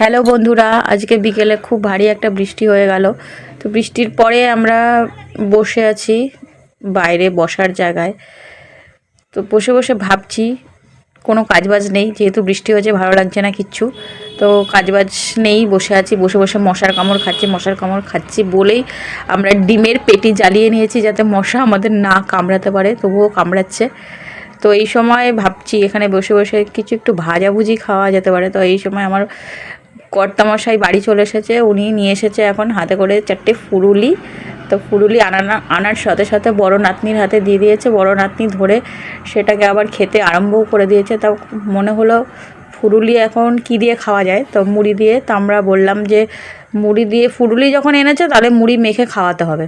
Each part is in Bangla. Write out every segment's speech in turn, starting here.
হ্যালো বন্ধুরা, আজকে বিকেলে খুব ভারী একটা বৃষ্টি হয়ে গেল। তো বৃষ্টির পরে আমরা বসে আছি বাইরে বসার জায়গায়। তো বসে বসে ভাবছি, কোনো কাজবাজ নেই, যেহেতু বৃষ্টি হয়েছে, ভালো লাগছে না কিচ্ছু। তো কাজবাজ নেই, বসে আছি, বসে বসে মশার কামড় খাচ্ছি, মশার কামড় খাচ্ছি বলেই আমরা ডিমের পেটি জ্বালিয়ে নিয়েছি যাতে মশা আমাদের না কামড়াতে পারে, তবুও কামড়াচ্ছে। তো এই সময় ভাবছি, এখানে বসে বসে কিছু একটু ভাজাভুজি খাওয়া যেতে পারে। তো এই সময় আমার কর্তামশাই বাড়ি চলে এসেছে, উনি নিয়ে এসেছে এখন হাতে করে চারটে ফুরুলি। তো ফুরুলি আনানা, আনার সাথে সাথে বড় নাতনির হাতে দিয়ে দিয়েছে, বড় নাতনি ধরে সেটাকে আবার খেতে আরম্ভও করে দিয়েছে। তা মনে হলো ফুরুলি এখন কি দিয়ে খাওয়া যায়? তো মুড়ি দিয়ে, তো আমরা বললাম যে মুড়ি দিয়ে, ফুরুলি যখন এনেছে তাহলে মুড়ি মেখে খাওয়াতে হবে।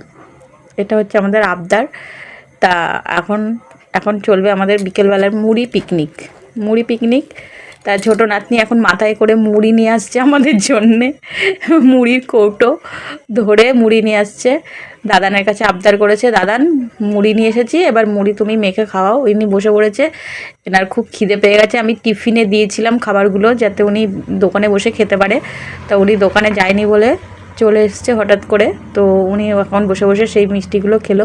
এটা হচ্ছে আমাদের আবদার। তা এখন এখন চলবে আমাদের বিকেলবেলার মুড়ি পিকনিক মুড়ি পিকনিক তা ছোটো নাতনি এখন মাথায় করে মুড়ি নিয়ে আসছে আমাদের জন্যে। মুড়ির কৌটো ধরে মুড়ি নিয়ে আসছে। দাদানের কাছে আবদার করেছে, দাদান, মুড়ি নিয়ে এসেছি, এবার মুড়ি তুমি মেখে খাওয়াও। ইনি বসে পড়েছে। এনার খুব খিদে পেয়ে গেছে। আমি টিফিনে দিয়েছিলাম খাবারগুলো যাতে উনি দোকানে বসে খেতে পারে। তা উনি দোকানে যায়নি বলে চলে এসছে হঠাৎ করে। তো উনি এখন বসে বসে সেই মিষ্টিগুলো খেলো।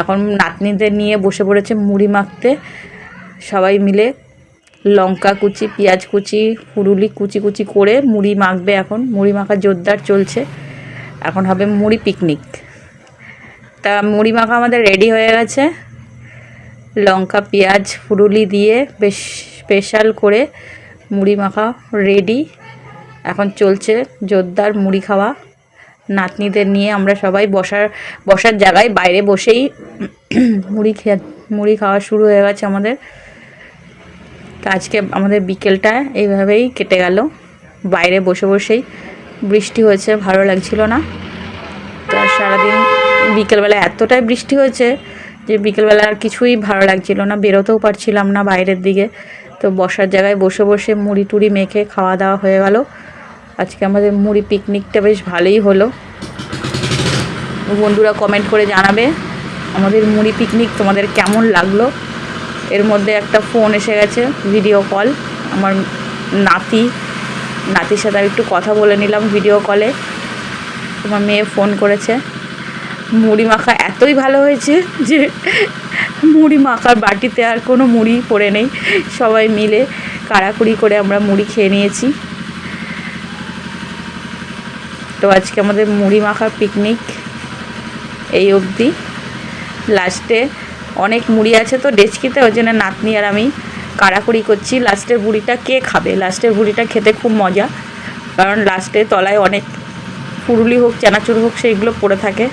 এখন নাতনিদের নিয়ে বসে পড়েছে মুড়ি মাখতে। সবাই মিলে লঙ্কা কুচি, পেঁয়াজ কুচি ফুরুলি কুচি কুচি করে মুড়ি মাখবে এখন। মুড়ি মাখা জোরদার চলছে। এখন হবে মুড়ি পিকনিক তা মুড়ি মাখা আমাদের রেডি হয়ে গেছে। লঙ্কা, পেঁয়াজ ফুরুলি দিয়ে বেশ স্পেশাল করে মুড়ি মাখা রেডি এখন চলছে জোরদার মুড়ি খাওয়া। নাতনিদের নিয়ে আমরা সবাই বসার বসার জায়গায় বাইরে বসেই মুড়ি খেয়ে, মুড়ি খাওয়া শুরু হয়ে গেছে আমাদের। তো আজকে আমাদের বিকেলটা এইভাবেই কেটে গেল। বাইরে বসে বসেই বৃষ্টি হয়েছে, ভালো লাগছিল না। তো সারাদিন বিকেলবেলা এতটাই বৃষ্টি হয়েছে যে বিকেলবেলা আর কিছুই ভালো লাগছিল না, বেরোতেও পারছিলাম না বাইরের দিকে। তো বসার জায়গায় বসে বসে মুড়ি টুড়ি মেখে খাওয়া দাওয়া হয়ে গেল। আজকে আমাদের মুড়ি পিকনিকটা বেশ ভালোই হলো। বন্ধুরা কমেন্ট করে জানাবে আমাদের মুড়ি পিকনিক তোমাদের কেমন লাগল। এর মধ্যে একটা ফোন এসে গেছে ভিডিও কল আমার নাতি, নাতির সাথে আমি একটু কথা বলে নিলাম ভিডিও কলে তোমার মেয়ে ফোন করেছে। মুড়ি মাখা এতই ভালো হয়েছে যে মুড়ি মাখার বাটিতে আর কোনো মুড়ি পড়ে নেই। সবাই মিলে কাড়াকুড়ি করে আমরা মুড়ি খেয়ে নিয়েছি। তো আজকে আমাদের মুড়ি মাখার পিকনিক এই অবধি। লাস্টে অনেক মুড়ি আছে তো ডেচকিতে, ওই জন্য নাতনি আর আমি কাড়াকুড়ি করছি। লাস্টের বুড়িটা কে খাবে? লাস্টের বুড়িটা খেতে খুব মজা, কারণ লাস্টে তলায় অনেক ফুরুলি হোক, চানাচুর হোক, সেইগুলো পড়ে থাকে।